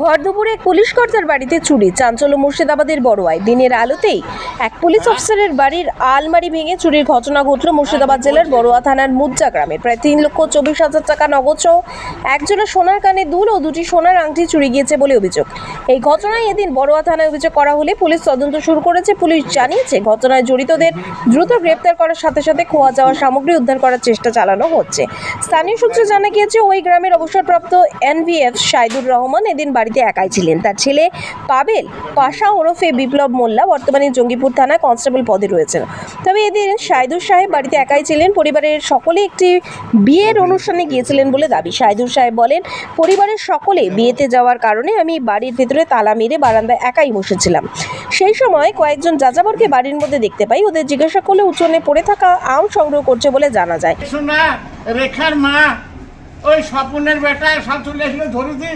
ভর দুপুরে পুলিশ কর্তার বাড়িতে চুরি। চাঞ্চল্য মুর্শিদাবাদের বড়োয়ায়। দিনের আলোতেই এক পুলিশ অফিসারের বাড়ির আলমারি ভেঙে চুরির ঘটনা ঘটল মুর্শিদাবাদ জেলার বড়োয়া থানার মুদ্রা গ্রামে। প্রায় তিন লক্ষ চব্বিশ হাজার টাকা নগদ সহ একজনের সোনার কানে দুল ও দুটি সোনার আংটি চুরি গিয়েছে বলে অভিযোগ। এই ঘটনায় এদিন বড়োয়া থানায় অভিযোগ করা হলে পুলিশ তদন্ত শুরু করেছে। পুলিশ জানিয়েছে ঘটনায় জড়িতদের দ্রুত গ্রেপ্তার করার সাথে সাথে খোয়া যাওয়া সামগ্রী উদ্ধার করার চেষ্টা চালানো হচ্ছে। স্থানীয় সূত্রে জানা গিয়েছে ওই গ্রামের অবসরপ্রাপ্ত এনভিএফ সাইদুর রহমান এদিন বাড়িতে একাই ছিলেন। তার ছেলে পাবেল পাশা ওরফে বিপ্লব মোল্লা বর্তমানে জঙ্গিপুর থানায় কনস্টেবল পদে রয়েছেন। তবে এদিন সাইদুর সাহেব বাড়িতে একাই ছিলেন। পরিবারের সকলে একটি বিয়ের অনুষ্ঠানে গিয়েছিলেন বলে দাবি। সাইদুর সাহেব বলেন, পরিবারের সকলে বিয়েতে যাওয়ার কারণে আমি বাড়ির ভেতরে তালা মেরে বারান্দায় একাই বসেছিলাম। সেই সময় কয়েকজন যাযাবরকে বাড়ির মধ্যে দেখতে পাই। ওদের জিজ্ঞাসা করলে উঠোনে পড়ে থাকা আম সংগ্রহ করছে বলে জানা যায়। রেখার মা, ওই স্বপনের বেটা সব ধরে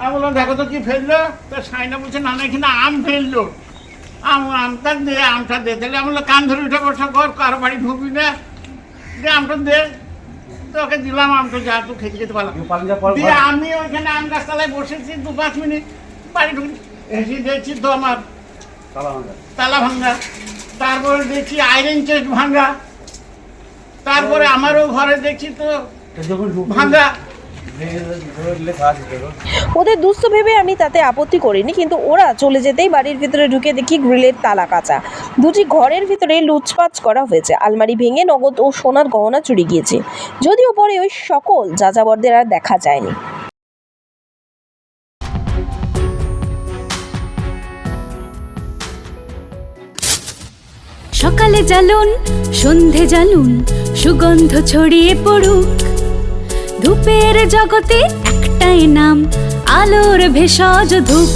আমি বললাম দেখো তো কি ফেলল? তো সাইনা বলছে না না এখানে আম ফেলল। আম আমটা দে আমটা দে। তাহলে আমি কান ধরে উঠে বসা কর কারও বাড়ি ঢুকবি না? দে আমটা দে। তো ওকে দিলাম আমটা যা তুই খেতে খেতে পারলাম। দিয়ে আমি ওইখানে আম গাছতলায় বসেছি দু পাঁচ মিনিট বাড়ি ঢুকি এসে দেখছি তো আমার তালা ভাঙ্গা তারপরে দেখছি আয়রন চেস্ট ভাঙ্গা তারপরে আমারও ঘরে দেখছি তো ভাঙ্গা ওদের দুস্থ ভেবে আমি তাতে আপত্তি করিনি, কিন্তু ওরা চলে যেতেই বাড়ির ভিতরে ঢুকে দেখি গ্রিলের তালা কাঁচা। দুটি ঘরের ভিতরে লুচপাচ করা হয়েছে, আলমারি ভেঙে নগদ ও সোনার গহনা চুরি গিয়েছে। যদিও পরে ওই সকল যাযাবরদের আর দেখা যায়নি। সকালে জ্বালুন, সন্ধে জ্বালুন, সুগন্ধ ছড়িয়ে পড়ুক। ধূপের জগতে একটাই নাম, আলোর ভেষজ ধূপ।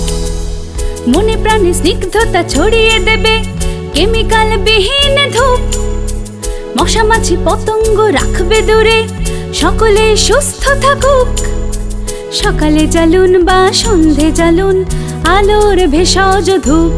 মনে প্রাণে স্নিগ্ধতা ছড়িয়ে দেবে কেমিক্যাল বিহীন ধূপ। মশা মাছি পতঙ্গ রাখবে দূরে, সকলে সুস্থ থাকুক। সকালে জ্বালুন বা সন্ধে জ্বালুন, আলোর ভেষজ ধূপ।